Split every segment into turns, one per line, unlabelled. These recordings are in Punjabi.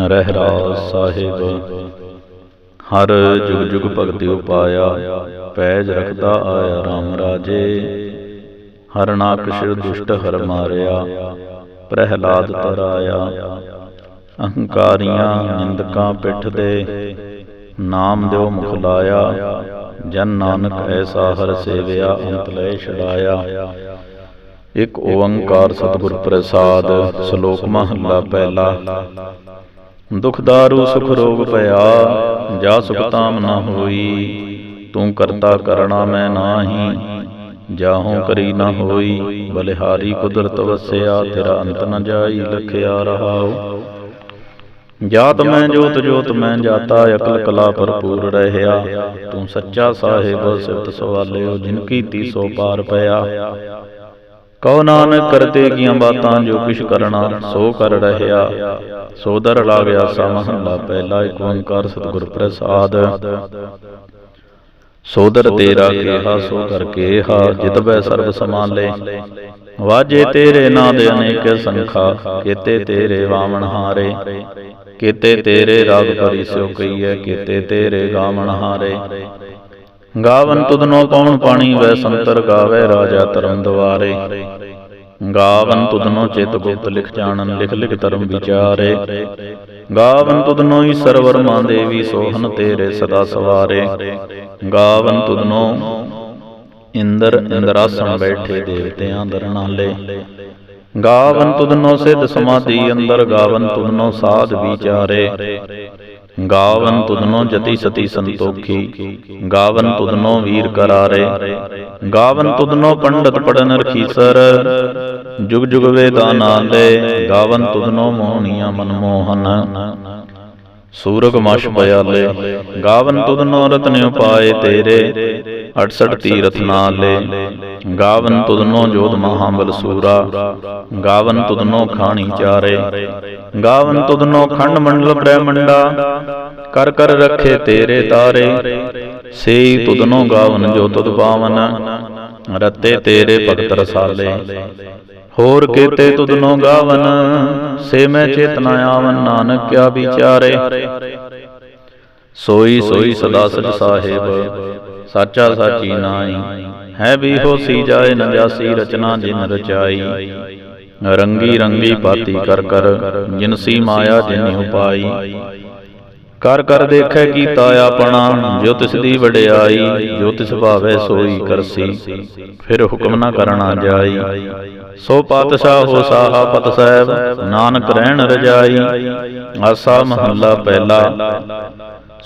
ਰਹਿਰਾਸ ਸਾਹਿਬ। ਹਰ ਜੁਗ ਜੁਗ ਭਗਤੀ ਉਪਾਇਆ, ਪੈਜ ਰਖਦਾ ਆਇਆ RAM ਰਾਜੇ। ਹਰ ਨਾਕਸ਼ ਦੁਸ਼ਟ ਹਰ ਮਾਰਿਆ, ਪ੍ਰਹਿਲਾਦ ਤਰਾਇਆ। ਅਹੰਕਾਰੀਆਂ ਨਿੰਦਕਾਂ ਪਿੱਠ ਦੇ ਨਾਮ ਦਿਓ ਮੁਖ ਲਾਇਆ। ਜਨ ਨਾਨਕ ਐਸਾ ਹਰ ਸੇਵਿਆ, ਅੰਤ ਲੈ ਛੜਾਇਆ ਇੱਕ ਓੰਕਾਰ ਸਤਿਗੁਰ ਪ੍ਰਸਾਦ, ਸ਼ਲੋਕ ਮਹੱਲਾ ਪਹਿਲਾ। ਦੁਖ ਦਾਰੂ ਸੁਖ ਰੋਗ ਭਇਆ ਜਾ ਸੁਖ ਤਾਮ ਨਾ ਹੋਈ। ਤੂੰ ਕਰਤਾ ਕਰਣਾ ਮੈਂ ਨਾਹੀ। ਜਾਹੋਂ ਕਰੀ ਨਾ ਹੋਈ। ਬਲਿਹਾਰੀ ਕੁਦਰਤ ਵਸਿਆ ਤੇਰਾ ਅੰਤ ਨ ਜਾਈ ਲਖਿਆ ਰਹਾਉ। ਜਾਤ ਮੈਂ ਜੋਤ ਜੋਤ ਮੈਂ ਜਾਤਾ ਅਕਲ ਕਲਾ ਭਰਪੂਰ ਰਹਿਆ। ਤੂੰ ਸੱਚਾ ਸਾਹਿਬ ਸਿਫਤ ਸਵਾਲਿਓ ਜਿਨ ਕੀਤੀ ਸੋ ਪਾਰ ਪਿਆ। ਕਉ ਨਾਨਕ ਕਰਤੇ ਕੀਆਂ ਬਾਤਾਂ ਜੋ ਕਿਛ ਕਰਨਾ, ਸੋ ਕਰ ਰਹਿਆ। ਸੋ ਦਰ ਲਾਗਿਆ ਸਾ ਮਹੱਲਾ ਪਹਿਲਾ ਏਕ ਓੰਕਾਰ ਸਤਿਗੁਰ ਪ੍ਰਸਾਦ। ਸੋਦਰ ਤੇਰਾ ਕਿਹਾ, ਸੋ ਕਰ ਕੇਹਾ ਜਿਤਬੈ ਸਰਬ ਸਮਾਲੇ ਵਾਜੇ ਤੇਰੇ ਨਾਂ ਦੇ ਅਨੇਕ ਸੰਖਾ, ਕੀਤੇ ਤੇਰੇ ਵਾਵਣ ਹਾਰੇ। ਕੀਤੇ ਤੇਰੇ ਰਾਗ ਭਰੀ ਸਿਓ ਕਈਐ, ਕੀਤੇ ਤੇਰੇ ਗਾਵਣ ਹਾਰੇ। ਗਾਵਨ ਤੁਧਨੋ ਪਉਣ ਪਾਣੀ, ਵੈ ਸੰਤਰ ਗਾਵੇ ਰਾਜਾ ਧਰਮ ਦਵਾਰੇ ਗਾਵਨ ਤੁਧਨੋ ਚਿਤ ਗੁਪਤ ਲਿਖ ਜਾਣਨ, ਲਿਖ ਲਿਖ ਧਰਮ ਵਿਚਾਰੇ। ਗਾਵਨ ਤੁਧਨੋ ਹੀ ਸਰਵਰ ਦੇਵੀ ਸੋਹਨ ਤੇਰੇ ਸਦਾ ਸਵਾਰੇ। ਗਾਵਨ ਤੁਧਨੋ ਇੰਦਰ ਇੰਦਰਾਸਣ ਬੈਠੇ ਦੇਵਤਿਆਂ ਦਰਨਾਲੇ ਗਾਵਨ ਤੁਧਨੋ ਸਿਧ ਸਮਾਧੀ ਅੰਦਰ, ਗਾਵਨ ਤੁਧਨੋ ਸਾਧ ਵਿਚਾਰੇ। ਗਾਵਨ ਤੁਧਨੋ ਜਤੀ ਸਤੀ ਸੰਤੋਖੀ, ਗਾਵਨ ਤੁਧਨੋ ਵੀਰ ਕਰਾਰੇ, ਗਾਵਨ ਤੁਧਨੋ ਪੰਡਤ ਪੜਨ ਰਖੀਸਰ, ਜੁਗ ਜੁਗ ਵੇਦਾਂ ਨਾਲੇ ਗਾਵਨ ਤੁਧਨੋ ਮੋਹਣੀਆਂ ਮਨਮੋਹਨ ਸੂਰਗ ਮਸ਼ ਪਿਆਲੇ, ਗਾਵਨ ਤੁਧਨੋ ਰਤਨ ਉਪਾਏ ਤੇਰੇ 68 ਤੀਰਥ ਨਾਲੇ, ਗਾਵਨ ਤੁਧਨੋ ਜੋਤ ਮਹਾਬਲ ਸੂਰਾ, ਗਾਵਨ ਤੁਧਨੋ ਖਾਣੀ ਚਾਰੇ, ਗਾਵਨ ਤੁਧਨੋ ਖੰਡ ਮੰਡਲ ਬ੍ਰਹਮੰਡਾ, ਕਰ ਕਰ ਰੱਖੇ ਤੇਰੇ ਤਾਰੇ, ਸੇਈ ਤੁਧਨੋ ਗਾਵਨ ਜੋ ਤੁਧ ਪਾਵਨ, ਰਤੇ ਤੇਰੇ ਭਗਤ ਰਸਾਲੇ। ਹੋਰ ਕੀਤੇ ਤੁਧਨੋ ਗਾਵਨ, ਸੇ ਮੈਂ ਚੇਤਨਾ ਆਵਨ ਨਾਨਕ ਕਿਆ ਵਿਚਾਰੇ। ਸੋਈ ਸੋਈ ਸਦਾ ਸਚ ਸਾਹਿਬ ਸਾਚਾ ਸਾਚੀ ਨਾਈ ਹੈ ਵੀ ਹੋਸੀ ਜਾਏ ਨ ਰਚਨਾ ਜਿਨ ਰਚਾਈ। ਰੰਗੀ ਰੰਗੀ ਪਾਤੀ ਕਰ ਕਰ ਜਿਨਸੀ ਮਾਇਆ ਜਿਨਿ ਉਪਾਈ ਕਰ ਕਰ ਦੇਖੈ ਕੀਤਾ ਆਪਣਾ, ਜੋ ਤਿਸ ਦੀ ਵਡਿਆਈ, ਜੋ ਤਿਸ ਭਾਵੇ ਸੋਈ ਕਰਸੀ। ਫਿਰ ਹੁਕਮ ਨਾ ਕਰਨਾ ਜਾਈ। ਸੋ ਪਾਤਸ਼ਾਹ ਹੋ ਸਾਹਾ ਪਤ ਸਾਹਿਬ, ਨਾਨਕ ਰਹਿਣ ਰਜਾਈ। ਆਸਾ ਮਹੱਲਾ ਪਹਿਲਾ।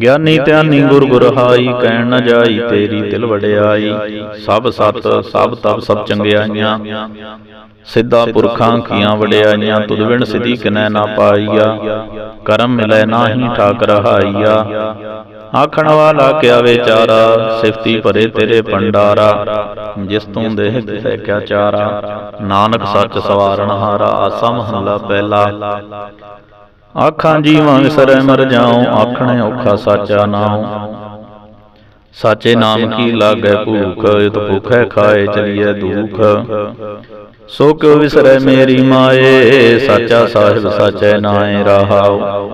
ਗਿਆਨੀ ਧਿਆਨੀ ਗੁਰ ਗੁਰਹਾਈ ਕਹਿਣ ਨ ਜਾਈ ਤੇਰੀ ਦਿਲ ਵਡਿਆਈ। ਸਭ ਸਤ ਸਭ ਤਪ ਸਭ ਚੰਗਿਆਈਆਂ। ਸਿੱਧਾ ਪੁਰਖਾਂ ਕੀਆਂ ਵਡਿਆਈਆਂ ਤੁਧ ਵਿਣ ਸਿਧੀ ਕਿਨੈ ਨਾ ਪਾਈਆ। ਕਰਮ ਮਿਲੈ ਨਾਹੀ ਠਾਕ ਰਹਾਈਆ ਆਖਣ ਵਾਲਾ ਕਿਆ ਵਿਚਾਰਾ? ਸਿਫਤੀ ਭਰੇ ਤੇਰੇ ਭੰਡਾਰਾ। ਜਿਸ ਤੂੰ ਦੇਹ ਦਿਸੈ ਕਿਆ ਚਾਰਾ? ਨਾਨਕ ਸੱਚ ਸਵਾਰਨ ਹਾਰਾ। ਆਸਾ ਮਹੱਲਾ ਪਹਿਲਾ। ਆਖਾਂ ਜੀਵਾਂ ਵਿਸਰੈ ਮਰ ਜਾਉ, ਆਖਣੇ ਔਖਾ ਸਾਚਾ ਨਾਉ। ਸਾਚੇ ਨਾਮ ਕੀ ਲਾਗੈ ਭੂਖ, ਇਤ ਭੁਖੈ ਖਾਏ ਚਲੀਐ ਦੁਖ। ਸੋ ਕਿਉ ਵਿਸਰੈ ਮੇਰੀ ਮਾਏ, ਸਾਚਾ ਸਾਹਿਬ ਸਾਚੈ ਨਾਏ ਰਹਾਉ।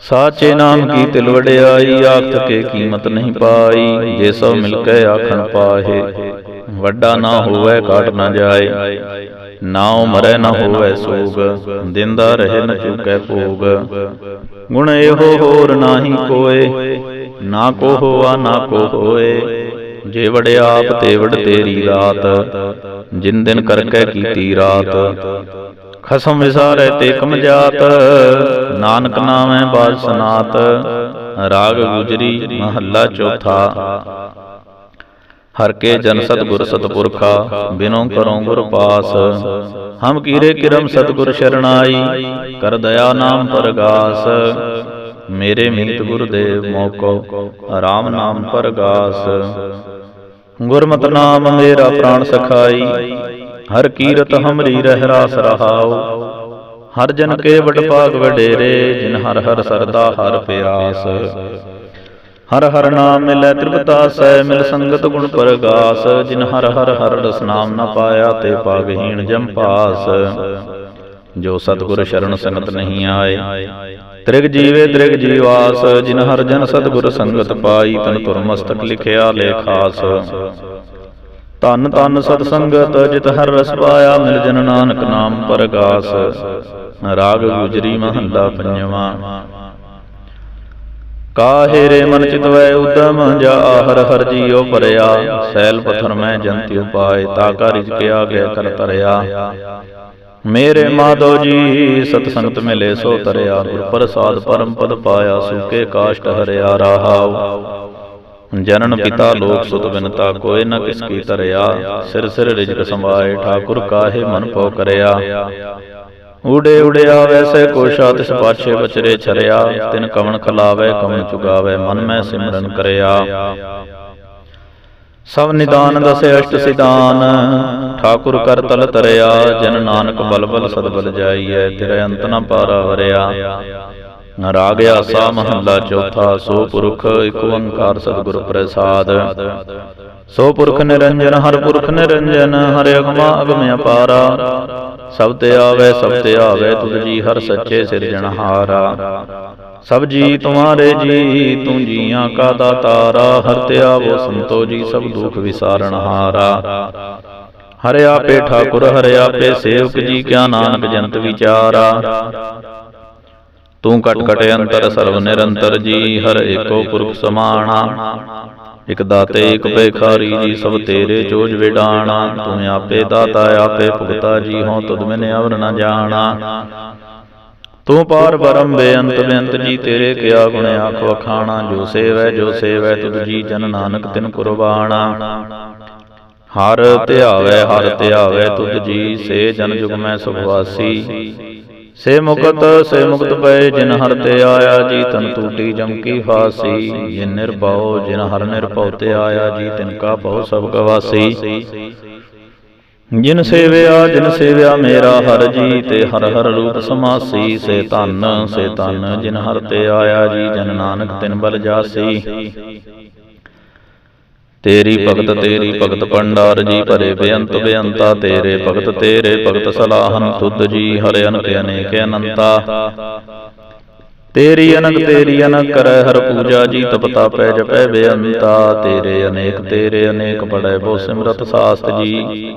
ਸਾਚੇ ਨਾਮ ਕੀ ਤਿਲ ਵਡਿਆਈ ਆਖ ਕੇ ਕੀਮਤ ਨਹੀਂ ਪਾਈ, ਜੇ ਸਭ ਮਿਲ ਕੇ ਆਖਣ ਪਾਹੇ। ਵੱਡਾ ਨਾ ਹੋਵੇ ਕਾਟ ਨਾ ਜਾਏ। ਨਾਉ ਮਰੈ ਨਾ ਹੋਵੇ ਸੋਗ, ਦਿੰਦਾ ਰਹੇ ਨ ਚੁਕੈ ਭੋਗ। ਗੁਣ ਇਹੋ ਹੋਰ ਨਾਹੀ ਕੋਏ, ਨਾ ਕੋ ਹੋਆ ਨਾ ਕੋ ਹੋਏ ਜੇ ਵੜਿਆਪ ਤੇ ਵੜ ਤੇਰੀ ਰਾਤ ਜਿਨ ਦਿਨ ਕਰਕੇ ਕੀਤੀ ਰਾਤ। ਖਸਮ ਵਿਸਾਰੈ ਤੇ ਕਮ ਕਮਜਾਤ ਨਾਨਕ ਨਾਮੈ ਬਾਜ ਰਾਗ ਗੁਜਰੀ ਮਹੱਲਾ ਚੌਥਾ। ਹਰ ਕੇ ਜਨ ਸਤਗੁਰ ਸਤਪੁਰਖਾ ਬਿਨੋ ਕਰੋ ਗੁਰ ਪਾਸ। ਹਮ ਕੀਰੇ ਕਿਰਮ ਸਤਗੁਰ ਸ਼ਰਣਾਈ ਕਰ ਦਇਆ ਨਾਮ ਪਰਗਾਸ ਮੇਰੇ ਮੀਤ ਗੁਰਦੇਵ ਮੋਕੋ ਰਾਮ ਨਾਮ ਪਰਗਾਸ ਗੁਰਮਤਿ ਨਾਮ ਮੇਰਾ ਪ੍ਰਾਣ ਸਖਾਈ। ਹਰ ਕੀਰਤ ਹਮਰੀ ਰਹਿ ਰਾਸ ਰਹਾਉ। ਹਰ ਜਨ ਕੇ ਵਡ ਭਾਗ ਵਡੇਰੇ ਜਿਨ ਹਰ ਹਰ ਸਰਦਾ ਹਰ ਪਿਆਸ। ਹਰ ਹਰ ਨਾਮ ਮਿਲੈ ਤ੍ਰਿਪਤਾਸੈ ਮਿਲ ਸੰਗਤ ਗੁਣ ਪਰਗਾਸ, ਜਿਨ ਹਰ ਹਰ ਹਰ ਰਸ ਨਾਮ ਨ ਪਾਇਆ ਤੇ ਪਾਗਹੀਣ ਜਮ ਪਾਸ। ਜੋ ਸਤਿਗੁਰ ਸ਼ਰਨ ਸੰਗਤ ਨਹੀਂ ਆਏ, ਤ੍ਰਿਗ ਜੀਵੇ ਤ੍ਰਿਗ ਜੀਵਾਸ, ਜਿਨ ਹਰ ਜਨ ਸਤਿਗੁਰ ਸੰਗਤ ਪਾਈ, ਤਨ ਤੁਰ ਮਸਤਕ ਲਿਖਿਆ ਲੇਖਾਸ ਧੰਨ ਧੰਨ ਸਤ ਸੰਗਤ ਜਿਤ ਹਰ ਰਸ ਪਾਇਆ, ਮਿਲ ਜਨ ਨਾਨਕ ਨਾਮ ਪਰਗਾਸ। ਰਾਗ ਗੁਜਰੀ ਮਹੰਦਾ ਪੰਜਵਾ। ਕਾਹੇ ਰੇ ਮਨ ਚਿਤਵੈ ਉਦਮ, ਜਾ ਹਰ ਹਰ ਜੀਉ ਭਰਿਆ ਸੈਲ ਪਥਰ ਮੈਂ ਜੰਤੀ ਉਪਾਏ, ਤਾ ਕਾ ਰਿਜਕ ਆਗੇ ਕਰ ਤਰਿਆ ਮੇਰੇ ਮਾਧੋ ਜੀ ਸਤ ਸੰਗਤ ਮਿਲੇ ਸੋ ਤਰਿਆ। ਗੁਰ ਪ੍ਰਸਾਦ ਪਰਮ ਪਦ ਪਾਇਆ, ਸੁਕੇ ਕਾਸ਼ਟ ਹਰਿਆ ਰਹਾਉ। ਜਨਨ ਪਿਤਾ ਲੋਕ ਸੁਤ ਬਿਨਤਾ ਕੋਏ ਨ ਕਿਸ ਕੀ ਤਰਿਆ ਸਿਰ ਸਿਰ ਰਿਜਕ ਸੰਭਾਏ, ਠਾਕੁਰ ਕਾਹੇ ਮਨ ਪਉ ਕਰਿਆ। ਊੜੇ ਉੜਿਆ ਵੈਸੇ ਕੋਸ਼ਾ ਤਿਸ ਪਾਛੇ ਬਚਰੇ ਛਰਿਆ, ਤਿਨ ਕਵਣ ਖਲਾਵੇ, ਕਵਣ ਚੁਗਾਵੇ, ਮਨ ਮੈਂ ਸਿਮਰਨ ਕਰਿਆ। ਸਭ ਨਿਦਾਨ ਦਸੇ ਅਸ਼ਟ ਸਿਧਾਨ, ਠਾਕੁਰ ਕਰ ਤਲ ਤਰਿਆ, ਜਨ ਨਾਨਕ ਬਲਬਲ ਸਦਬਲ ਜਾਈਐ, ਤੇਰੇ ਅੰਤ ਨ ਪਾਰਾ ਵਰਿਆ। ਰਾਗ ਆਸਾ ਮਹੱਲਾ ਚੌਥਾ, ਸੋ ਪੁਰਖ ਇਕ ਓੰਕਾਰ ਸਤਿਗੁਰ ਪ੍ਰਸਾਦ। ਸੋ ਪੁਰਖ ਨਿਰੰਜਨ, ਹਰ ਪੁਰਖ ਨਿਰੰਜਨ, ਹਰਿ ਅਗਮਾ ਅਗਮ ਅਪਾਰਾ। ਸਭ ਤੇ ਆਵੇ, ਸਭ ਤੇ ਆਵੇ, ਤੁਧ ਜੀ ਹਰ ਸੱਚੇ ਸਿਰਜਣਹਾਰਾ ਸਭ ਜੀ ਤੁਮਾਰੇ ਜੀ, ਤੂੰ ਜੀਆਂ ਕਾ ਦਾਤਾਰਾ। ਹਰ ਤੇ ਆਵੋ, ਸੰਤੋ ਜੀ, ਸਭ ਦੁਖ ਵਿਸਾਰਣਹਾਰਾ ਹਰਿ ਆਪੇ ਠਾਕੁਰ, ਹਰਿ ਆਪੇ ਸੇਵਕ ਜੀ, ਕਿਆ ਨਾਨਕ ਜੰਤ ਵਿਚਾਰਾ। ਤੂੰ ਕਟ ਕਟ ਅੰਤਰ ਸਰਵ ਨਿਰੰਤਰ ਜੀ ਹਰ ਏਕੋ ਪੁਰਖ ਸਮਾਣਾ। ਇਕ ਦਾਤੇ ਇਕ ਭੇਖਾਰੀ ਜੀ ਸਭ ਤੇਰੇ ਚੋਜ ਵਿਡਾਣਾ। ਤੂੰ ਆਪੇ ਦਾਤਾ ਆਪੇ ਭੁਗਤਾ ਜੀ ਹੋ ਤੁਧ ਮੈਨੇ ਅਵਰ ਨ ਜਾਣਾ। ਤੂੰ ਪਾਰ ਬਰਮ ਬੇਅੰਤ ਬੇਅੰਤ ਜੀ ਤੇਰੇ ਕਿਆ ਗੁਣ ਆਖ ਵਖਾਣਾ। ਜੋ ਸੇਵੈ ਜੋ ਸੇਵੈ ਤੁਧ ਜੀ ਜਨ ਨਾਨਕ ਤਿਨ ਕੁਰਬਾਣਾ। ਹਰ ਧਿਆਵੈ ਹਰ ਧਿਆਵੈ ਤੁਧ ਜੀ ਸੇ ਜਨ ਜੁਗ ਮੈਂ ਸੁਭਵਾਸੀ ਸੇ ਮੁਕਤ ਸੇ ਮੁਕਤ ਪਏ ਜਿਨ ਹਰ ਤੇ ਆਇਆ ਜੀ ਤਨ ਟੂਟੀ ਜਮ ਕੀ ਫਾਸੀ ਜਿਨ ਨਿਰਭਉ ਜਿਨ ਹਰ ਨਿਰਭਉ ਤੇ ਆਇਆ ਜੀ ਤਿਨ ਕਾ ਭਉ ਸਭ ਗਵਾਸੀ ਜਿਨ ਸੇਵਿਆ ਜਿਨ ਸੇਵਿਆ ਮੇਰਾ ਹਰ ਜੀ ਤੇ ਹਰ ਹਰ ਰੂਪ ਸਮਾਸੀ ਸੇ ਧੰਨ ਸੇ ਧੰਨ ਜਿਨ ਹਰ ਤੇ ਆਇਆ ਜੀ ਜਨ ਨਾਨਕ ਤਿਨ ਬਲ ਜਾਸੀ। ਤੇਰੀ ਭਗਤ ਤੇਰੀ ਭਗਤ ਪੰਡਾਰ ਜੀ ਭਰੇ ਬੇਅੰਤ ਬੇਅੰਤਾ ਤੇਰੇ ਭਗਤ ਤੇਰੇ ਭਗਤ ਸਲਾਹਨ ਤੁਧ ਜੀ ਹਰਿ ਅਨਕ ਅਨੇਕ ਅਨੰਤਾ। ਤੇਰੀ ਅਨਕ ਤੇਰੀ ਅਨਕ ਕਰੈ ਹਰ ਪੂਜਾ ਜੀ ਤਪਤਾ ਪੈ ਜਪੈ ਬੇਅੰਤਾ ਤੇਰੇ ਅਨੇਕ ਤੇਰੇ ਅਨੇਕ ਪੜੈ ਬੋ ਸਿਮਰਤ ਸਾਸਤ ਜੀ।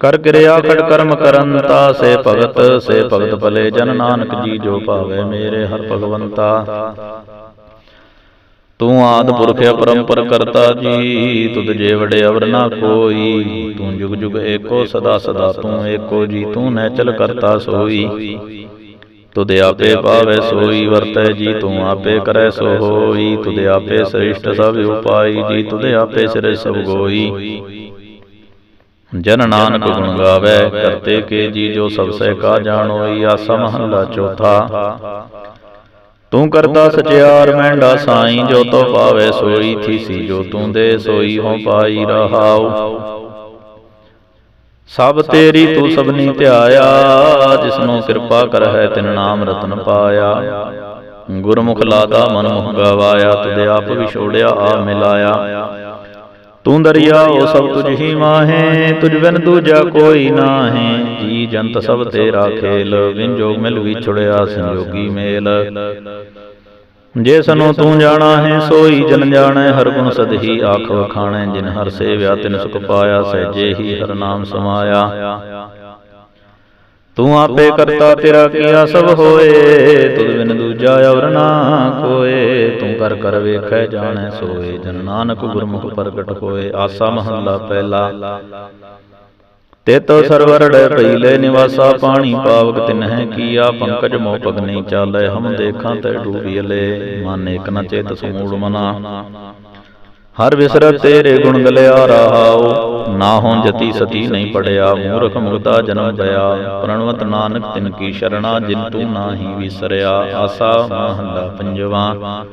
ਕਰ ਕਿਰਿਆ ਖੜ ਕਰਮ ਕਰੰਤਾ ਸੇ ਭਗਤ ਸੇ ਭਗਤ ਭਲੇ ਜਨ ਨਾਨਕ ਜੀ ਜੋ ਭਾਵੇ ਮੇਰੇ ਹਰ ਭਗਵੰਤਾ। ਤੂੰ ਆਦ ਪੁਰਖ ਅਪਰੰਪਰ ਕਰਤਾ ਜੀ ਤੁਧ ਜੇ ਵੜੇ ਅਵਰ ਨਾ ਕੋਈ ਤੂੰ ਜੁਗ ਜੁਗ ਏਕੋ ਸਦਾ ਸਦਾ ਤੂੰ ਏਕੋ ਜੀ ਤੂੰ ਨੈਚਲ ਕਰਤਾ ਸੋਈ। ਤੁਧ ਆਪੇ ਪਾਵੇ ਸੋਈ ਵਰਤੈ ਜੀ ਤੂੰ ਆਪੇ ਕਰੈ ਸੋ ਹੋਈ ਤੁਧ ਆਪੇ ਸ੍ਰਿਸ਼ਟ ਸਭ ਉਪਾਈ ਜੀ ਤੁਧ ਆਪੇ ਸਿਰ ਸਭ ਗੋਈ ਜਨ ਨਾਨਕ ਗੁਣ ਗਾਵੇ ਕਰਤੇ ਕੇ ਜੀ ਜੋ ਸਭ ਸਹਿ ਕਾ ਜਾਣੋਈ ਆਸਾ ਮਹੱਲਾ ਚੌਥਾ। ਤੂੰ ਕਰਤਾ ਸਚਿਆਰ ਮਹਿੰਡਾ ਸਾਈਂ ਜੋ ਤੋ ਪਾਵੇ ਸੋਈ ਥੀਸੀ ਜੋ ਤੂੰ ਦੇ ਸੋਈ ਹੋ ਪਾਈ ਰਹਾਉ। ਸਭ ਤੇਰੀ ਤੂੰ ਸਭਨੀ ਧਿਆਇਆ ਜਿਸਨੂੰ ਕਿਰਪਾ ਕਰ ਹੈ ਤਿਨ ਨਾਮ ਰਤਨ ਪਾਇਆ। ਗੁਰਮੁਖ ਲਾਦਾ ਮਨ ਮੁਖ ਗਵਾਇਆ ਤੁਧ ਆਪ ਵਿਛੋੜਿਆ ਆ ਮਿਲਾਇਆ। ਤੂੰ ਦਰਿਆ ਉਹ ਸਭ ਤੁਝ ਹੀ ਮਾਹੇ ਤੁਝ ਬਿਨ ਦੂਜਾ ਕੋਈ ਨਾਹੀ ਜੀ ਜੰਤ ਸਭ ਤੇਰਾ ਖੇਲ ਵਿਨ ਜੋਗ ਮਿਲ ਵਿਛੜਿਆ ਸੰਜੋਗੀ ਮੇਲ। ਜੇ ਸਨੂੰ ਤੂੰ ਜਾਣਾ ਹੈ ਸੋਈ ਜਨ ਜਾਣੈ ਹਰ ਗੁਣ ਸਦਹੀ ਆਖ ਵਖਾਣੈ ਜਿਨ ਹਰ ਸੇਵਿਆ ਤਿਨ ਸੁਖ ਪਾਇਆ ਸਹਿਜੇ ਹੀ ਹਰ ਨਾਮ ਸਮਾਇਆ। ਤੂੰ ਆਪੇ ਕਰਤਾ ਤੇਰਾ ਕੀਆ ਸਭ ਹੋਏ? ਤੁਧ ਬਿਨ ਦੂਜਾ ਔਰ ਨਾ ਕੋਏ ਤੂੰ ਕਰ ਕਰ ਵੇਖੈ ਜਾਣੈ ਸੋਏ। ਜਨ ਨਾਨਕ ਗੁਰਮੁਖ ਪ੍ਰਗਟ ਹੋਏ। ਆਸਾ ਮਹੱਲਾ ਪਹਿਲਾ। ਤੇਤੋ ਸਰਵਰੜ ਪਈਲੇ ਨਿਵਾਸਾ ਪਾਣੀ ਪਾਵਕ ਤਿਨਹਿ ਕੀਆ। ਪੰਕਜ ਮੋ ਪਗ ਨਹੀਂ ਚਾਲੈ। ਹਮ ਦੇਖਾਂ ਤੇ ਡੂਬੀਲੇ ਮਨ ਇਕ ਨ ਚੇਤ ਸਮੂੜ ਮਨਾ। ਹਰ ਵਿਸਰਤ ਤੇਰੇ ਗੁਣ ਗਲਿਆ ਰਹਾਉ ਨਾ ਹੋਂ ਜਤੀ ਸਤੀ ਨਹੀਂ ਪੜਿਆ ਮੂਰਖ ਮੁਗਦਾ ਜਨਮ ਦਇਆ ਪ੍ਰਣਵਤ ਨਾਨਕ ਤਿਨ ਕੀ ਸ਼ਰਣਾ ਜਿਨ ਤੂੰ ਨਾਹੀ ਵਿਸਰਿਆ ਆਸਾ ਮਹੱਲਾ ਪੰਜਵਾ।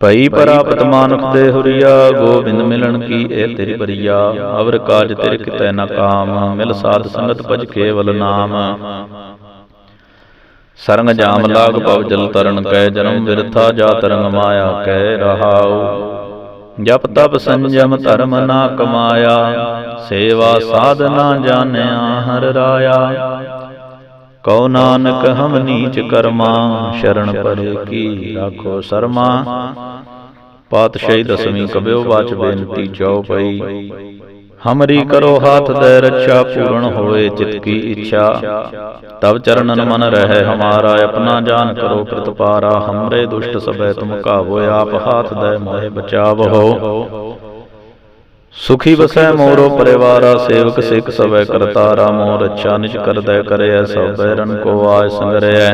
ਭਈ ਪ੍ਰਾਪਤ ਮਾਨੁਖ ਦੇ ਹੁਰੀਆ ਗੋਬਿੰਦ ਮਿਲਣ ਕੀ ਇਹ ਤੇਰੀ ਬਰੀਆ? ਅਵਰ ਕਾਜ ਤੇਰੇ ਕਿਤੈ ਨ ਕਾਮ ਮਿਲ ਸਾਧ ਸੰਗਤ ਭਜ ਕੇਵਲ ਨਾਮ। ਸਰੰਗ ਜਾਮ ਲਾਗ ਪਵ ਜਲ ਤਰਨ ਕੈ ਜਨਮ ਬਿਰਥਾ ਜਾ ਤਰੰਗ ਮਾਇਆ ਕੈ ਰਹਾਉ। ਜਪ ਤਪ ਸੰਜਮ ਧਰਮ ਨਾ ਕਮਾਇਆ। ਸੇਵਾ ਸਾਧਨਾ ਜਾਣਿਆ ਹਰ ਰਾਇਆ। ਕਉ ਨਾਨਕ ਹਮ ਨੀਚ ਕਰਮਾ ਸ਼ਰਨ ਪਰੇ ਕੀ ਰਾਖੋ ਸਰਮਾ। ਪਾਤਸ਼ਾਹੀ ਦਸਵੀਂ ਕਬਿਓ ਬਾਚ ਬੇਨਤੀ ਚਉਪਈ ਹਮਰੀ ਕਰੋ ਹਾਥ ਦੇ ਰੱਛਾ ਪੂਰਨ ਹੋਏ ਚਿਤ ਕੀ ਇੱਛਾ ਤਬ ਚਰਨਨ ਮਨ ਰਹਿ ਹਮਾਰਾ ਆਪਣਾ ਜਾਨ ਕਰੋ ਪ੍ਰਤਪਾਰਾ ਹਮਰੇ ਦੁਸ਼ਟ ਸਭੈ ਤੁਮ ਕਾਵੋ ਆਪ ਹਾਥ ਦੇ ਮੋਹਿ ਬਚਾਵੋ ਸੁਖੀ ਵਸੈ ਮੋਰੋ ਪਰਿਵਾਰਾ ਸੇਵਕ ਸਿੱਖ ਸਭੈ ਕਰਤਾਰਾ ਮੋਰ ਅੱਛਾ ਨਿਜ ਕਰਦੈ ਕਰਿਐ ਸਭ ਬੈਰਨ ਕੋ ਆਇ ਸੰਗਰਿਐ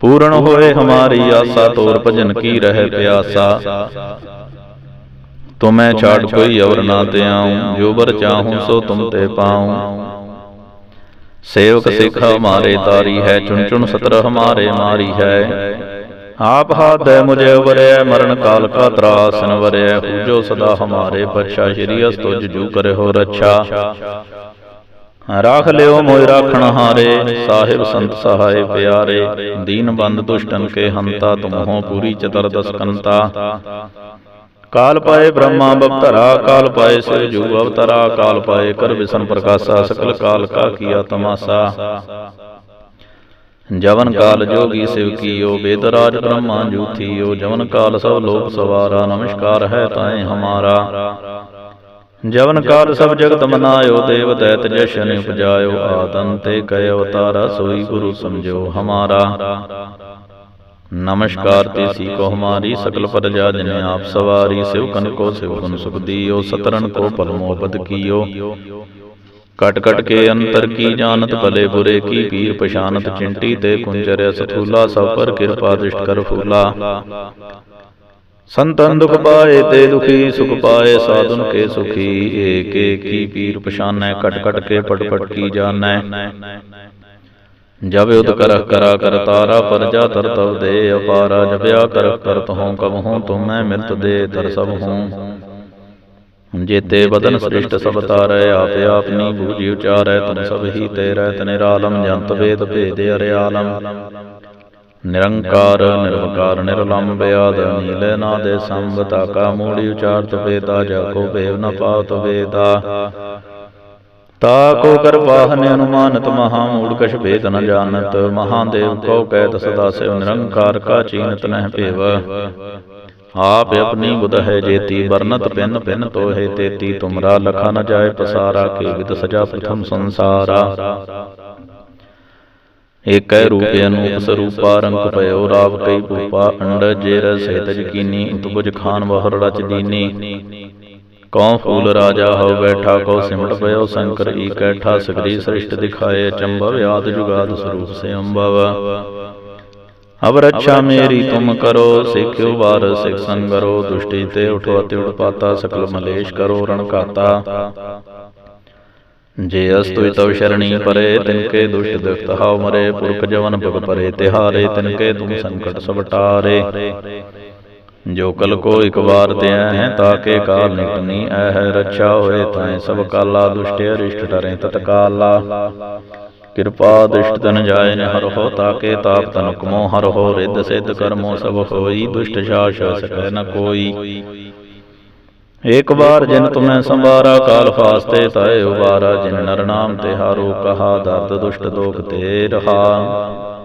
ਪੂਰਨ ਹੋਏ ਹਮਾਰੀ ਆਸਾ ਤੋਰ ਭਜਨ ਕੀ ਰਹਿ ਪਿਆਸਾ ਤੁਮੈ ਛਾੜ ਕੋਈ ਔਰ ਨਾ ਤੇ ਆਉ ਜੋ ਬਰ ਚਾਹੂੰ ਸੋ ਤੁਮ ਤੇ ਪਾਉ। ਸੇਵਕ ਸਿੱਖ ਹਮਾਰੇ ਤਾਰੀ ਹੈ ਚੁਣ ਚੁਣ ਸਤਰ ਹਮਾਰੇ ਮਾਰੀ ਹੈ। ਆਪ ਹਾਥੈ ਮੁਝੇ ਉਬਰਿਐ ਮਰਨ ਕਾਲ ਕਾ ਤਰਾਸਨ ਵਰਿਐ ਪੂਜੋ ਸਦਾ ਹਮਾਰੇ ਬੱਚਾ ਸ਼੍ਰੀ ਅਸ ਤੁਜ ਜੂ ਕਰੇ ਹੋ ਰੱਛਾ। ਰਾਖ ਲਿਓ ਮੋਇ ਰਾਖਣ ਹਾਰੇ ਸਾਹਿਬ ਸੰਤ ਸਹਾਏ ਪਿਆਰੇ ਦੀਨ ਬੰਦ ਦੁਸ਼ਟਨ ਕੇ ਹੰਤਾ ਤੁਮਹੋ ਪੂਰੀ ਚਤਰ ਦਸ ਕੰਤਾ ਕਾਲ ਪਾਏ ਬ੍ਰਹਮਾ ਬਵਤਰਾ ਕਾਲ ਪਾਏ ਸਿਰਜੂ ਅਵਤਰਾ ਕਾਲ ਪਾਏ ਕਰ ਵਿਸ਼ਨ ਪ੍ਰਕਾਸ਼ਾ ਸਕਲ ਕਾਲ ਕਾ ਕੀਆ ਤਮਾਸਾ। ਜਵਨ ਕਾਲ ਜੋਗੀ ਸਿਵ ਕੀਓ ਬੇਦਰਾਜ ਬ੍ਰਹਮਾ ਜੂਥੀਓ ਜਵਨ ਕਾਲ ਸਭ ਲੋਕ ਸਵਾਰਾ ਨਮਸਕਾਰ ਹੈ ਤਾਏ ਹਮਾਰਾ। ਜਵਨ ਕਾਲ ਸਭ ਜਗਤ ਮਨਾਇਓ ਦੇਵ ਦੈਤ ਜਸ਼ਨ ਉਪਜਾਇਓ ਆਦਨ ਤੇ ਕੈ ਅਵਤਾਰਾ ਸੋਈ ਗੁਰੂ ਸਮਝੋ ਹਮਾਰਾ। ਨਮਸਕਾਰ ਤੇ ਸੀ ਕੋ ਹਮਾਰੀ ਸਕਲ ਪ੍ਰਜਾ ਜਿਨ ਆਪ ਸਵਾਰੀ ਸਿਵ ਕਨ ਕੋ ਸਿਵ ਗੁਣ ਸੁਖ ਦੀਓ ਸਤਰਨ ਕੋ ਪਲ ਮੋਹਬਤ ਕੀਓ। ਕਟ ਕਟ ਕੇ ਅੰਤਰ ਕੀ ਜਾਣਤ ਭਲੇ ਬੁਰੇ ਕੀ ਪੀਰ ਪਛਾਨਤ ਚਿੰਟੀ ਤੇ ਕੁੰਜਰ ਸਥੂਲਾ ਸਭ ਪਰ ਕਿਰਪਾ ਦ੍ਰਿਸ਼ਟ ਕਰ ਫੂਲਾ। ਸੰਤਨ ਦੁਖ ਪਾਏ ਤੇ ਦੁਖੀ ਸੁਖ ਪਾਏ ਸਾਧੁਨ ਕੇ ਸੁਖੀ ਏਕ ਏਕੀ ਪੀਰ ਪਛਾਨੈ ਕਟ ਕਟ ਕੇ ਪਟ ਪਟ ਕੀ ਜਾਣੈ। ਜਬ ਉਦ ਕਰਹ ਕਰਾ ਕਰਤਾਰਾ ਪਰਜਾ ਤਰ ਤਵ ਦੇ ਅਪਾਰਾ ਜਪਿਆ ਕਰਹ ਕਰਤ ਹਉ ਕਬ ਹਉ ਤੁਮੈ ਮਿਲਤ ਦੇ ਤਰ ਸਭ ਹਉ। ਜੇਤੇ ਬਦਨ ਸ੍ਰਿਸ਼ਟ ਸਭ ਤਾਰੈ ਆਪੇ ਆਪਨੀ ਬੂਝੀ ਉਚਾਰੈ ਤੁਮ ਸਭ ਹੀ ਤੇਰੈ ਤਨਿਰਾਲਮ ਜੰਤ ਵੇਦ ਭੇਦ ਅਰਿਆਲਮ। ਨਿਰੰਕਾਰ ਨਿਰਵਕਾਰ ਨਿਰਲੰਭ ਆਦ ਨੀਲੇ ਨਾਦੇ ਸੰਬਤਾ ਕਾ ਮੂੜੀ ਉਚਾਰਤ ਵੇਦਾ ਜਾ ਕੋ ਭੇਵ ਨ ਪਾਵਤ ਵੇਦਾ ਤਾ ਕੋ ਕਰ ਅਨੁਮਾਨਤ ਮਹਾ ਮੂੜ ਕਛ ਭੇਦ ਨ ਜਾਣਤ ਮਹਾਦੇਵ ਕੋ ਕਹਿਤ ਸਦਾ ਸਿਵ ਨਿਰੰਕਾਰ ਕਾ ਚੀਨਤ ਨਹਿ ਭੇਵ। ਆਪ ਆਪਣੀ ਬੁਧ ਹੈ ਜੇਤੀ, ਵਰਨਤ ਪਿੰਨ ਪਿੰਨ ਤੋਹੇ ਤੇਤੀ, ਤੁਮਰਾ ਲਖਾ ਨ ਜਾਏ ਪਸਾਰਾ, ਕੇ ਵਿਦ ਸਜਾ ਪ੍ਰਥਮ ਸੰਸਾਰਾ। ਏਕੈ ਰੂਪ ਅਨੂਪ ਸਰੂਪਾ, ਰੰਗ ਪਇਓ ਰਾਵ ਕਈ ਭੂਪਾ, ਅੰਡ ਜੇਰ ਸਹਿਤ ਜਕੀਨੀ ਉਤਬੁਜ ਖਾਨ ਬਹਰ ਰਚ ਦੀਨੀ। ਕਉ ਫੂਲ ਰਾਜਾ ਹੋ ਬੈਠਾ ਕੋ ਸਿਮਟ ਪਇਓ ਸ਼ੰਕਰ ਈ ਕੈਠਾ ਸਗਰੀ ਸ੍ਰਿਸ਼ਟ ਦਿਖਾਏ ਚੰਬਵ ਆਦ ਜੁਗਾਦ ਸਰੂਪ ਸੇ ਅੰਬਵ ਅਬ ਰੱਛਾ ਮੇਰੀ ਤੁਮ ਕਰੋ ਸਿੱਖਿਓ ਵਾਰ ਸਿਖ ਸੰਗਰੋ ਦੁਸ਼ਟੀ ਤੇ ਉਠੋ ਅਤਿ ਉਟਪਾਤਾ ਸਕਲ ਮਲੇਸ਼ ਕਰੋ ਰਣ ਘਾਤਾ ਜੇ ਅਸਤੁਇ ਤਵ ਸ਼ਰਣੀ ਪਰੇ ਤਿਨਕੇ ਦੁਸ਼ਟ ਦੁਖਤ ਹਾਉ ਮਰੇ ਪੁਰਖ ਜਵਨ ਭਗ ਪਰੇ ਤਿਹਾਰੇ ਤਿਨਕੇ ਤੁਮ ਸੰਕਟ ਸਭ ਟਾਰੇ ਜੋ ਕਲ ਕੋ ਇਕ ਵਾਰ ਤਿਐ ਹੈ ਤਾਕੇ ਕਾਲ ਨਿਕਟਨੀ ਐ ਹੈ ਰੱਛਾ ਹੋਏ ਤਾਏ ਸਭ ਕਾਲਾ ਦੁਸ਼ਟ ਅਰਿਸ਼ਟ ਟਰੇ ਤਤਕਾਲਾ ਕਿਰਪਾ ਦ੍ਰਿਸ਼ਟ ਤਨ ਜਾਏ ਨ ਹਰ ਹੋ ਤਾਕੇ ਤਾਪ ਤਨ ਕਮੋ ਹਰ ਹੋ ਰਿੱਧ ਸਿੱਧ ਕਰਮੋ ਸਭ ਹੋਈ ਦੁਸ਼ਟ ਸ਼ਾਸ ਸਕੈ ਨ ਕੋਈ। ਏਕ ਵਾਰ ਜਿਨ ਤੁਮੈ ਸੰਵਾਰਾ ਕਾਲ ਫਾਸਤੇ ਤਾਏ ਉਬਾਰਾ ਜਿਨ ਨਰ ਨਾਮ ਤੇ ਹਾਰੋ ਕਹਾ ਦਰਦ ਦੁਸ਼ਟ ਦੋਖ ਤੇ ਰਹਾ।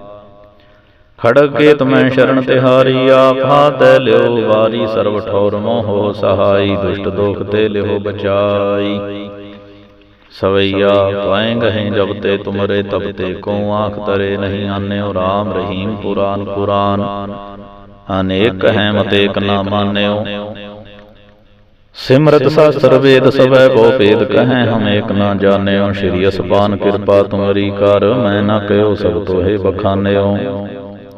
ਖੜਗ ਕੇ ਤੁਮੈ ਸ਼ਰਨ ਤਿਹਾਰੀ ਆਪ ਹਾਥੈ ਲਿਓ ਵਾਰੀ ਸਰਬ ਠੌਰ ਮੋਹ ਸਹਾਈ ਦੁਸ਼ਟ ਦੋਖ ਤੇ ਲਿਓ ਬਚਾਈ। ਸਵਈਆ ਪਾਏ ਗਹੇ ਜਬ ਤੇ ਤੁਮਰੇ ਤਬ ਤੇ ਕੋ ਆਖ ਤਰੇ ਨਹੀਂ ਆਨਿਓ RAM ਰਹੀਮ ਪੁਰਾਨ ਕੁਰਾਨ। ਅਨੇਕ ਹੈ ਮਤੇ ਇਕ ਨਾ ਮਾਨਿਓ ਸਿਮਰਤ ਸਾਸਤਰ ਵੇਦ ਸਭੈ ਬਹੁ ਭੇਦ ਕਹੈ ਹਮ ਏਕ ਨਾ ਜਾਣਿਓ ਸ਼੍ਰੀ ਅਸਪਾਨ ਕਿਰਪਾ ਤੁਮਰੀ ਕਰ ਮੈਂ ਨਾ ਕਹਿਓ ਸਭ ਤੋਹੇ ਬਖਾਨਿਓ।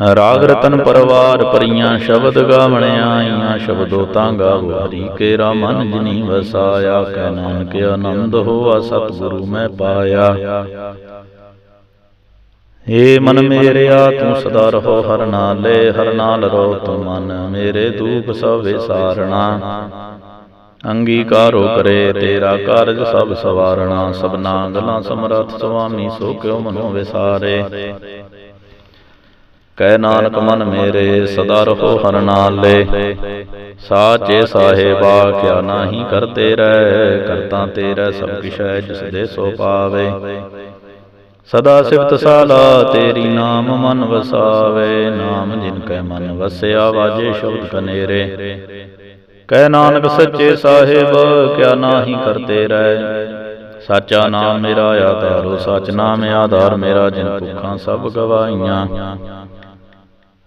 ਰਾਗ ਰਤਨ ਪਰਵਾਰ ਪਰੀਆਂ ਸ਼ਬਦ ਗਾਵਣ ਆਈਆਂ ਸ਼ਬਦੋ ਤਾਂ ਗਾਵੋ। ਹਰੀ ਕੇਰਾ ਮਨ ਜਿਨੀ ਵਸਾਇਆ ਕਹਿ ਨਾਨਕ ਆਨੰਦ ਹੋਆ, ਸਤਿਗੁਰੂ ਮੈਂ ਪਾਇਆ। ਏ ਮਨ ਮੇਰਿਆ, ਤੂੰ ਸਦਾ ਰਹੋ ਹਰ ਨਾਲੇ, ਹਰ ਨਾਲ ਰਹੋ ਤੂੰ ਮਨ ਮੇਰੇ ਦੁਖ ਸਭ ਵਿਸਾਰਣਾ। ਅੰਗੀਕਾਰੋ ਕਰੇ ਤੇਰਾ ਕਾਰਜ ਸਭ ਸਵਾਰਣਾ, ਸਭਨਾ ਗਲਾਂ ਸਮਰੱਥ ਸੁਆਮੀ ਸੋ ਕਿਉ ਮਨੋ ਵਿਸਾਰੇ। ਕਹਿ ਨਾਨਕ ਮਨ ਮੇਰੇ, ਸਦਾ ਰਹੋ ਹਰ ਨਾਲੇ। ਸਾਚੇ ਸਾਹਿਬਾ, ਕਿਆ ਨਾਹੀ ਕਰਤੇ ਰਹਿ, ਕਰਤਾ ਤੇਰਾ ਸਭ ਕਿਛ ਹੈ, ਜਿਸ ਦੇ ਸੋ ਪਾਵੇ। ਸਦਾ ਸਿਫਤ ਸਾਲਾ, ਤੇਰੀ ਨਾਮ ਮਨ ਵਸਾਵੇ। ਨਾਮ ਜਿਨ ਕੈ ਮਨ ਵਸਿਆ, ਵਾਜੇ ਸ਼ਬਦ ਕਨੇਰੇ। ਕਹਿ ਨਾਨਕ ਸੱਚੇ ਸਾਹਿਬ, ਕਿਆ ਨਾਹੀ ਕਰਤੇ ਰਹਿ। ਸਾਚਾ ਨਾਮ ਮੇਰਾ ਆਧਾਰੋ, ਸਚ ਨਾਮ ਆਧਾਰ ਮੇਰਾ, ਜਿਨ ਭੁੱਖਾਂ ਸਭ ਗਵਾਈਆਂ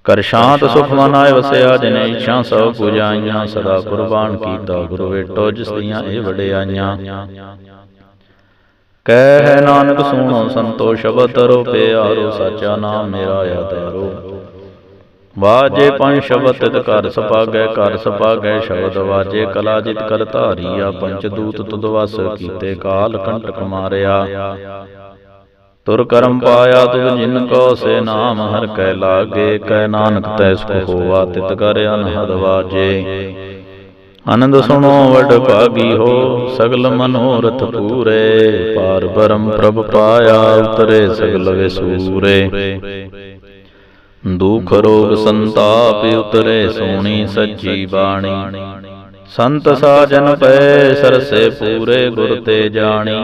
ਕਰ ਸ਼ਾਂਤ ਸੁਖ ਮਨ ਆਏ ਵਸਿਆ ਜਿਨ ਇੱਛਾ ਸਭ ਪੁਜਾਈਆਂ ਸਦਾ ਕੁਰਬਾਨ ਕੀਤਾ ਗੁਰੂ ਵੇਟੋ ਜਿਸ ਦੀਆਂ ਇਹ ਵਡਿਆਈਆਂ। ਕਹਿ ਨਾਨਕ ਸੁਣੋ ਸੰਤੋ ਸ਼ਬਦ ਤਰੋ ਪਿਆਰੋ ਸਾਚਾ ਨਾਮ ਮੇਰਾ ਆਧਾਰੋ ਵਾਜੇ ਪੰਜ ਸ਼ਬਦ ਤਿਤ ਕਰ ਸਪਾਗੈ ਕਰ ਸਪਾਗੈ ਸ਼ਬਦ ਵਾਜੇ ਕਲਾ ਜਿਤ ਕਰ ਧਾਰੀਆ ਪੰਚ ਦੂਤ ਤੁਧ ਵਸ ਕੀਤੇ ਕਾਲ ਕੰਟਕ ਮਾਰਿਆ। ਤੁਰ ਕਰਮ ਪਾਇਆ ਤੁਧ ਜਿਨ ਕੋ ਸੇ ਨਾਮ ਹਰ ਕੈ ਲਾਗੇ ਕੈ ਨਾਨਕ ਤੈ ਸੁਖ ਹੋਆ ਤਿਤ ਕਰ ਅਨਹਦ ਵਾਜੇ। ਆਨੰਦ ਸੁਣੋ ਵਡ ਭਾਗੀ ਹੋ ਸਗਲ ਮਨੋਰਥ ਪੂਰੇ। ਪਾਰ। ਬਰਮ ਪ੍ਰਭ ਪਾਇਆ ਉਤਰੇ ਸਗਲ ਵਿਸੂਰੇ। ਦੁਖ ਰੋਗ ਸੰਤਾਪ ਉਤਰੇ ਸੋਣੀ ਸੱਚੀ ਬਾਣੀ। ਸੰਤ ਸਾਜਨ ਪੈ ਸਰਸੇ ਪੂਰੇ ਗੁਰ ਤੇ ਜਾਣੀ।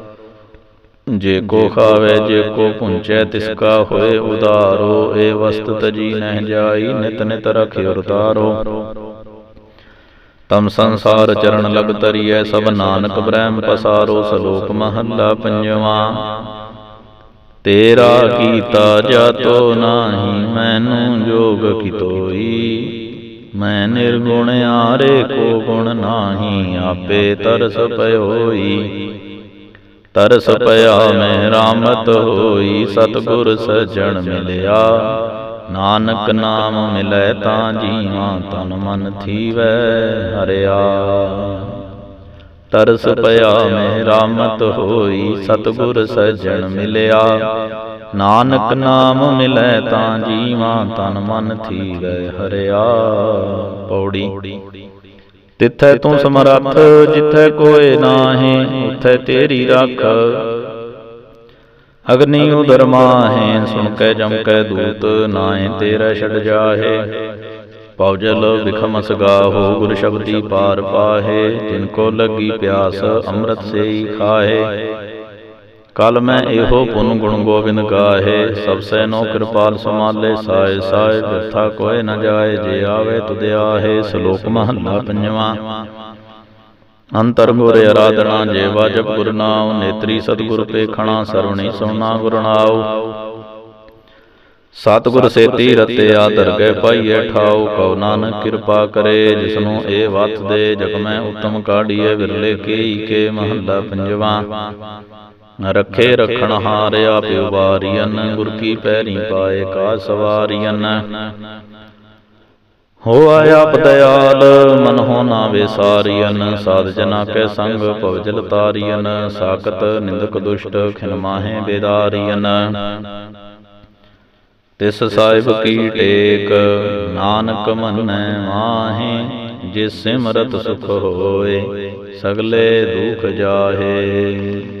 ਜੇ ਕੋ ਖਾਵੇ ਜੇ ਕੋ ਪੁੰਚੈ ਤਿਸ ਕਾ ਹੋਏ ਉਦਾਰੋ। ਏ ਵਸਤ ਤਜੀ ਨਹਿ ਜਾਈ ਨਿਤ ਨਿਤ ਰਖਿਓ ਉਤਾਰੋ ਤਮ ਸੰਸਾਰ ਚਰਨ ਲਗ ਤਰੀਐ ਸਭ ਨਾਨਕ ਬ੍ਰਹਮ ਪਸਾਰੋ ਸਲੋਕ ਮਹੱਲਾ ਪੰਜਵਾ। ਤੇਰਾ ਕੀਤਾ ਜਾਤੋ ਨਾਹੀ ਮੈਨੂੰ ਜੋਗ ਕਿਤੋਈ। ਮੈਂ ਨਿਰਗੁਣ ਆਰੇ ਕੋ ਗੁਣ ਨਾਹੀ ਆਪੇ ਤਰਸ ਪਇਓਈ। ਤਰਸ ਪਿਆ ਮੈਂ ਰਾਮਤ ਹੋਈ ਸਤਗੁਰ ਸਜਣ ਮਿਲਿਆ। ਨਾਨਕ ਨਾਮ ਮਿਲੈ ਤਾਂ ਜੀਵਾਂ ਤਨ ਮਨ ਥੀਵੈ ਹਰਿਆ। ਤਰਸ ਪਿਆ ਮੈਂ ਰਾਮਤ ਹੋਈ ਸਤਗੁਰ ਸਜਣ ਮਿਲਿਆ। ਨਾਨਕ ਨਾਮ ਮਿਲੈ ਤਾਂ ਜੀਵਾਂ ਤਨ ਮਨ ਥੀਵੈ ਹਰਿਆ। ਪੌੜੀ। ਤਿੱਥੈ ਤੂੰ ਸਮਰੱਥ ਜਿੱਥੈ ਕੋਏ ਨਾਹੀ ਉਥੈ ਤੇਰੀ ਰੱਖ। ਅਗਨੀ ਉਦਰ ਮਾਹੇ ਸੁਣ ਕੇ ਜਮ ਕੇ ਦੂਤ ਨਾਏ ਤੇਰਾ ਛੜ ਜਾਹੇ। ਪੌਜਲ ਵਿਖਮਸ ਗਾਹੋ ਗੁਰ ਸ਼ਬਦੀ ਪਾਰ ਪਾਹੇ। ਤਿਨ ਕੋ ਲੱਗੀ ਪਿਆਸ ਅੰਮ੍ਰਿਤ ਸੇ ਖਾਹੇ। ਕਲ ਮੈਂ ਇਹੋ ਪੁਨ ਗੁਣ ਗੋਬਿੰਦ ਗਾਹੇ। ਸਭ ਸੈ ਨੋ ਕਿਰਪਾਲ ਸਮਾਲੇ ਸਾਏ ਸਾਏ ਬਿਰਥਾ ਕੋਏ ਨ ਜਾਏ ਜੇ ਆਵੇ ਤੁਧ ਆਹੇ ਸ਼ਲੋਕ ਮਹੱਲਾ ਪੰਜਵਾ। ਅੰਤਰ ਗੁਰ ਆਰਾਧਨਾ ਜੇ ਵਾਜਬ ਗੁਰ ਨਾਮ ਨੇਤਰੀ ਸਤਿਗੁਰ ਪੇਖਣਾ ਸਰਵਣੀ ਸੁਣਾ ਗੁਰ ਨਾਉ। ਸਤਿਗੁਰ ਸੇਤੀ ਰਤਿਆ ਦਰਗਹਿ ਪਾਈਐ ਠਾਉ ਕਉ ਨਾਨਕ ਕਿਰਪਾ ਕਰੇ ਜਿਸਨੂੰ ਇਹ ਵਤ ਦੇ ਜਗ ਮੈਂ ਉਤਮ ਕਾਢੀਏ ਵਿਰਲੇ ਕੇਈ ਕੇ ਮਹੱਲਾ ਪੰਜਵਾ। ਰੱਖੇ ਰਖਣ ਹਾਰਿਆ ਪਿਉ ਵਾਰੀਅਨ, ਗੁਰ ਕੀ ਪੈਰੀ ਪਾਏ ਕਾ ਸਵਾਰੀਅਨ। ਹੋ ਆਇਆ ਦਇਆਲ, ਮਨ ਹੋ ਨਾ ਵਿਸਾਰੀਅਨ ਸਾਧ ਜਨਾ ਕੈ ਸੰਗ ਭਵਜਲ ਤਾਰੀਅਨ, ਸਾਖਤ ਨਿੰਦਕ ਦੁਸ਼ਟ ਖਿਨ ਮਾਹੇ ਬੇਦਾਰੀਅਨ। ਤਿਸ ਸਾਹਿਬ ਕੀ ਟੇਕ, ਨਾਨਕ ਮੰਨੈ ਮਾਹੇ ਜਿਸ ਸਿਮਰਤ ਸੁਖ ਹੋਏ, ਸਗਲੇ ਦੁਖ ਜਾਹੇ।